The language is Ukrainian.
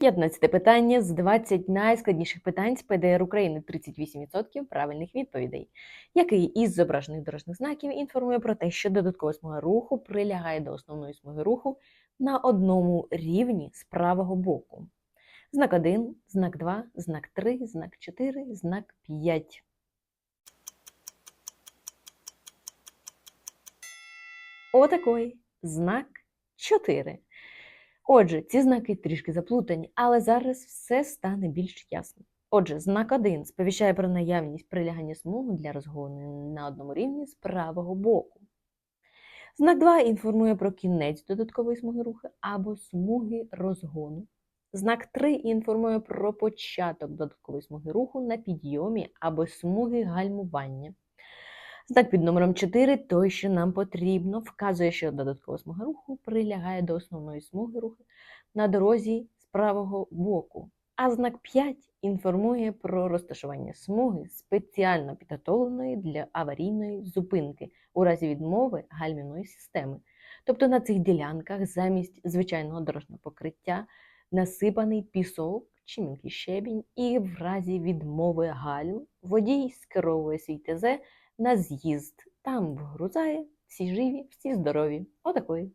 15 питання з 20 найскладніших питань з ПДР України 38% правильних відповідей. Який із зображених дорожніх знаків інформує про те, що додаткова смуга руху прилягає до основної смуги руху на одному рівні з правого боку? Знак 1, знак 2, знак 3, знак 4, знак 5. Отакий знак 4. Отже, ці знаки трішки заплутані, але зараз все стане більш ясно. Отже, знак 1 сповіщає про наявність прилягання смуги для розгону на одному рівні з правого боку. Знак 2 інформує про кінець додаткової смуги руху або смуги розгону. Знак 3 інформує про початок додаткової смуги руху на підйомі або смуги гальмування. Знак під номером 4 той, що нам потрібно, вказує, що додаткова смуга руху прилягає до основної смуги руху на дорозі з правого боку. А знак 5 інформує про розташування смуги спеціально підготовленої для аварійної зупинки у разі відмови гальмівної системи. Тобто на цих ділянках замість звичайного дорожнього покриття насипаний пісок чи мілкий щебінь, і в разі відмови гальм водій скеровує свій ТЗ на з'їзд. Там вгрузає, всі живі, всі здорові. Отакої.